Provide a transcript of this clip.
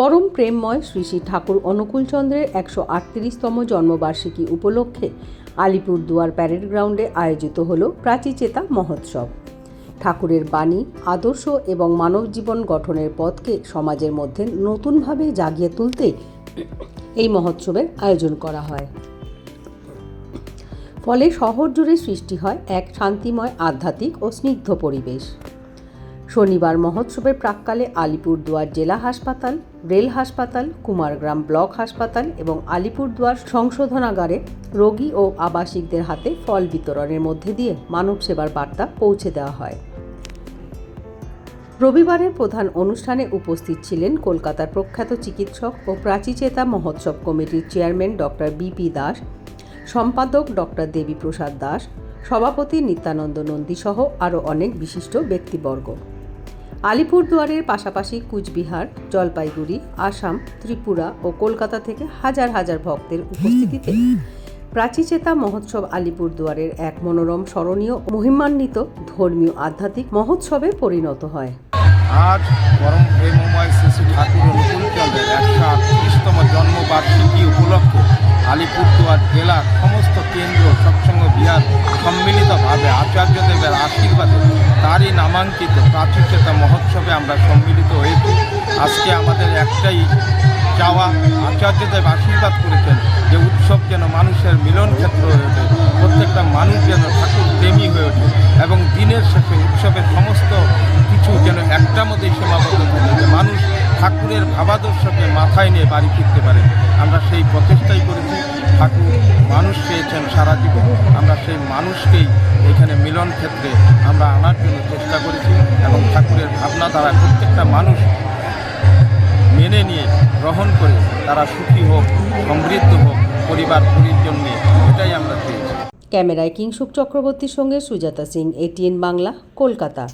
পরম প্রেমময় শ্রী শ্রী ঠাকুর অনুকূলচন্দ্রের একশো আটত্রিশতম জন্মবার্ষিকী উপলক্ষে আলিপুরদুয়ার প্যারেড গ্রাউন্ডে আয়োজিত হল প্রাচীচেতা মহোৎসব। ঠাকুরের বাণী, আদর্শ এবং মানব জীবন গঠনের পথকে সমাজের মধ্যে নতুনভাবে জাগিয়ে তুলতে এই মহোৎসবের আয়োজন করা হয়। ফলে শহর জুড়ে সৃষ্টি হয় এক শান্তিময়, আধ্যাত্মিক ও স্নিগ্ধ পরিবেশ। শনিবার মহোৎসবের প্রাককালে আলিপুরদুয়ার জেলা হাসপাতাল, রেল হাসপাতাল, কুমারগ্রাম ব্লক হাসপাতাল এবং আলিপুরদুয়ার সংশোধনাগারে রোগী ও আবাসিকদের হাতে ফল বিতরণের মধ্যে দিয়ে মানব সেবার বার্তা পৌঁছে দেওয়া হয়। রবিবারের প্রধান অনুষ্ঠানে উপস্থিত ছিলেন কলকাতার প্রখ্যাত চিকিৎসক ও প্রাচীচেতা মহোৎসব কমিটির চেয়ারম্যান ডক্টর বিপি দাস, সম্পাদক ডক্টর দেবীপ্রসাদ দাস, সভাপতি নিত্যানন্দ নন্দী সহ আরও অনেক বিশিষ্ট ব্যক্তিবর্গ। আলিপুরদুয়ারের পাশাপাশি কুচবিহার, জলপাইগুড়ি, আসাম, ত্রিপুরা ও কলকাতা থেকে হাজার হাজার ভক্তের উপস্থিতিতে প্রাচীচেতা মহোৎসব আলিপুরদুয়ারের এক মনোরম, স্মরণীয় মহিমান্বিত ধর্মীয় আধ্যাত্মিক মহোৎসবে পরিণত হয়। আজ জন্মবার্ষিকী উপলক্ষে, আলিপুরদুয়ার জেলার সমস্ত কেন্দ্র সৎসঙ্গ বিহার সম্মিলিতভাবে আচার্যদেবের আশীর্বাদে তারই নামাঙ্কিত প্রাচীচেতা মহোৎসবে আমরা সম্মিলিত হয়েছি। আজকে আমাদের একটাই চাওয়া, আচার্যদেব আশীর্বাদ করেছেন যে উৎসব যেন মানুষের মিলন ক্ষেত্র হয়ে ওঠে, প্রত্যেকটা মানুষ যেন ঠাকুর প্রেমী হয়ে ওঠে এবং দিনের শেষে উৎসবের সমস্ত কিছু যেন একটার মধ্যেই সীমাবদ্ধ মানুষ ঠাকুরের ভাবাদর্শকে মাথায় নিয়ে বাড়ি ফিরতে পারে। আমরা সেই প্রচেষ্টাই করেছি। ঠাকুর মানুষ পেয়েছেন সারা জীবন। আমরা সেই মানুষকেই এখানে মিলন ক্ষেত্রে আমরা আনার জন্য চেষ্টা করেছি এবং ঠাকুরের ভাবনা দ্বারা প্রত্যেকটা মানুষ মেনে নিয়ে, গ্রহণ করে তারা সুখী হোক, সমৃদ্ধ হোক, পরিবার পরিজন নিয়ে এটাই আমরা চেয়েছি। ক্যামেরায় কিংসুক চক্রবর্তীর সঙ্গে সুজাতা সিং, এটিএন বাংলা, কলকাতা।